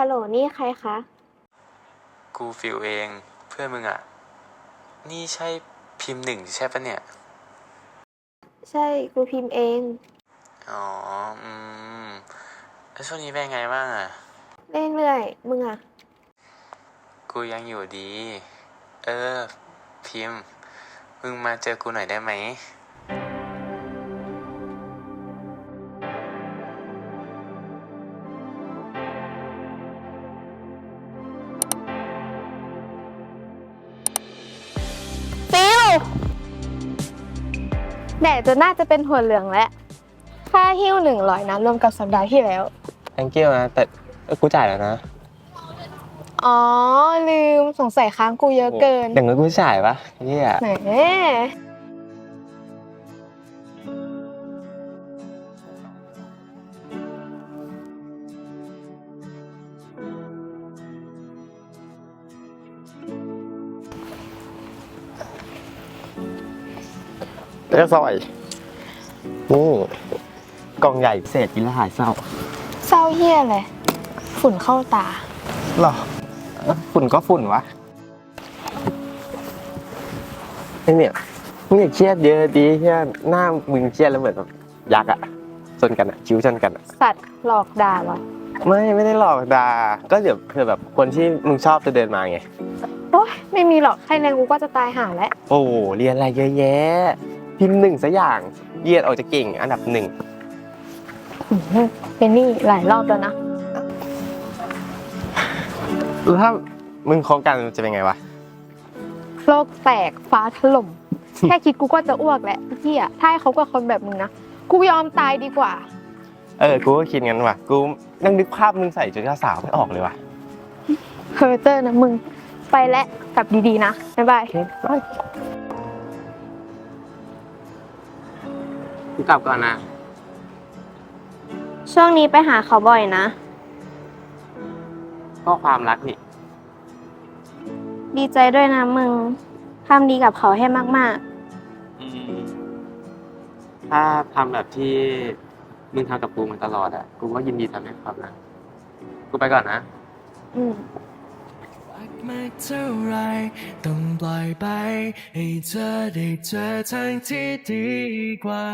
ฮัลโหลนี่ใครคะ กูฟิลเองเพื่อนมึงอะนี่ใช่พิมพ์หนึ่งใช่ปะเนี่ย ใช่กูพิมพ์เอง อ๋อ อืม แล้วช่วงนี้เป็นไงบ้างอะเรื่อยๆมึงอะกูยังอยู่ดี เออ พิมพ์ มึงมาเจอกูหน่อยได้ไหม แดดจะน่าจะเป็นหัวเหลืองแล้วค่าหิ้วหนึ่งร้อยนะรวมกับสัปดาห์ที่แล้ว thank you นะ แต่เออกูจ่ายแล้วนะอ๋อ ลืมสงสัยค้างกูเยอะเกิน อย่างเงินกูจ่ายปะเฮียแหม เรียกซอยนี่กล่องใหญ่เศษกินแล้วหายเศร้าเศร้าเฮี้ยเลย ฝุ่นเข้าตา หรอเอ้าฝุ่นก็ฝุ่นวะไอเนี่ยมึงอย่าเครียดเยอะดีเฮียหน้ามึงเครียดแล้วเหมือนแบบยักษ์อะชนกันอะคิ้วชนกันอะสัตว์หลอกด่าเหรอไม่ไม่ได้หลอกดาก็เดี๋ยวเผื่อแบบคนที่มึงชอบจะเดินมาไง โอ๊ยไม่มีหรอกให้แรงกูก็จะตายห่าแล้ว โอ้โหเรียนอะไรเยอะแยะ พิมพ์หนึ่งสักอย่างเยียดออกจะเก่งอันดับหนึ่งอื้อหือเป็นนี่หลายรอบแล้วนะแล้วถ้ามึงคบกันจะเป็นไงวะโลกแตกฟ้าถล่ม แค่คิดกูก็จะอ้วกแล้วเฮียถ้าให้เขากับคนแบบมึงนะกูยอมตายดีกว่า เออกูก็คิดงั้นว่ะกูนั่งนึกภาพมึงใส่ชุดเจ้าสาวไม่ออกเลยว่ะเพอร์เจอร์นะมึงไปแล้วกลับดีๆนะบ๊ายบาย กูกลับก่อนนะ ช่วงนี้ไปหาเขาบ่อยนะ ก็ความรักนี่ ดีใจด้วยนะมึงทำดีกับเขาให้มาก อืม ถ้าทำแบบที่มึงทำกับกูมาตลอดอะ กูก็ยินดีทำให้ครับนะกูไปก่อนนะ ๆ อืมรัก มากเท่าไร ต้องปล่อยไป ให้เธอได้เจอทางที่ดีกว่า